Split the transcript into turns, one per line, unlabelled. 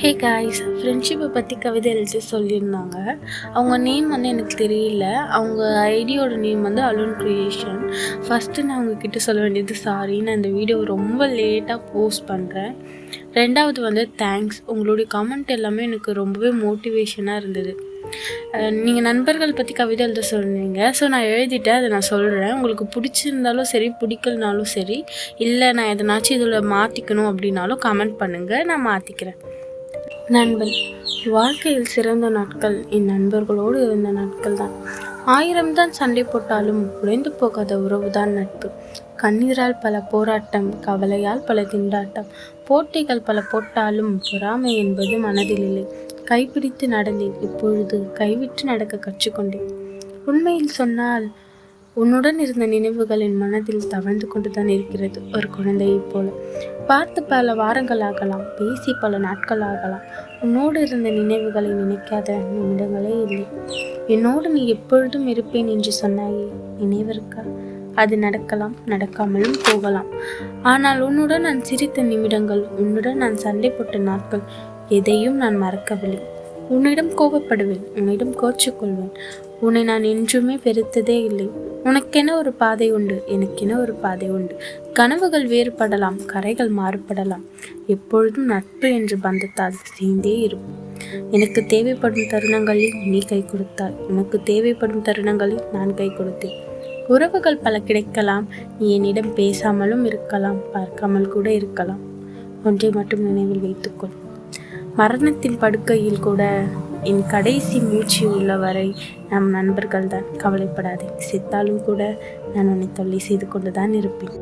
Hey guys ஃப்ரெண்ட்ஷிப்பை பற்றி கவிதை எழுதி சொல்லியிருந்தாங்க. அவங்க நேம் வந்து எனக்கு தெரியல. அவங்க ஐடியோட நேம் வந்து அலுன் க்ரியேஷன் ஃபஸ்ட்டு நான் அவங்கக்கிட்ட சொல்ல வேண்டியது சாரி நான் இந்த வீடியோ ரொம்ப லேட்டாக போஸ்ட் பண்ணுறேன் ரெண்டாவது வந்து தேங்க்ஸ் உங்களுடைய கமெண்ட் எல்லாமே எனக்கு ரொம்பவே மோட்டிவேஷனாக இருந்தது. நீங்கள் நண்பர்கள் பற்றி கவிதை எழுத சொன்னீங்க. ஸோ நான் எழுதிட்டேன் அதை நான் சொல்கிறேன் உங்களுக்கு பிடிச்சிருந்தாலும் சரி பிடிக்கலனாலும் சரி இல்லை நான் எதனாச்சும் இதில் மாற்றிக்கணும் அப்படின்னாலும் கமெண்ட் பண்ணுங்கள் நான் மாற்றிக்கிறேன் நண்பன் வாழ்க்கையில் சிறந்த நாட்கள் என் நண்பர்களோடு இருந்த நாட்கள் தான் ஆயிரம் தான் சண்டை போட்டாலும் உடைந்து போகாத உறவுதான் நட்பு. கண்ணீரால் பல போராட்டம் கவலையால் பல திண்டாட்டம் போட்டிகள் பல போட்டாலும் பொறாமை என்பது மனதில் இல்லை. கைப்பிடித்து நடந்தேன் இப்பொழுது கைவிட்டு நடக்க கற்றுக்கொண்டேன். உண்மையில் சொன்னால் உன்னுடன் இருந்த நினைவுகள் என் மனதில் தவழ்ந்து கொண்டுதான் இருக்கிறது ஒரு குழந்தையைப் போல. பார்த்து பல வாரங்கள் ஆகலாம் பேசி பல நாட்கள் ஆகலாம் உன்னோடு இருந்த நினைவுகளை நினைக்காத நிமிடங்களே இல்லை. என்னோடு நீ எப்பொழுதும் இருப்பேன் என்று சொன்னாயே நினைவிருக்கா. அது நடக்கலாம் நடக்காமலும் போகலாம். ஆனால் உன்னுடன் நான் சிரித்த நிமிடங்கள் உன்னுடன் நான் சண்டை போட்ட நாட்கள் எதையும் நான் மறக்கவில்லை. உன்னிடம் கோபப்படுவேன் உன்னிடம் கோச்சிக்கொள்வேன். உன்னை நான் என்றுமே வெறுத்ததே இல்லை. உனக்கென ஒரு பாதை உண்டு எனக்கென ஒரு பாதை உண்டு. கனவுகள் வேறுபடலாம் கரைகள் மாறுபடலாம். எப்பொழுதும் நட்பு என்று பந்தத்தால் சேர்ந்தே இருக்கும் எனக்கு தேவைப்படும் தருணங்களில் நீ கை கொடுத்தாய். உனக்கு தேவைப்படும் தருணங்களில் நான் கை கொடுத்தேன். உறவுகள் பல கிடைக்கலாம் நீ என்னிடம் பேசாமலும் இருக்கலாம் பார்க்காமல் கூட இருக்கலாம். ஒன்றை மட்டும் நினைவில் வைத்துக்கொள். மரணத்தின் படுக்கையில் கூட என் கடைசி மூச்சு உள்ளவரை நம் நண்பர்கள் தான் கவலைப்படாதே. செத்தாலும் கூட நான் உன்னை தொல்லை செய்து கொண்டு தான் இருப்பேன்.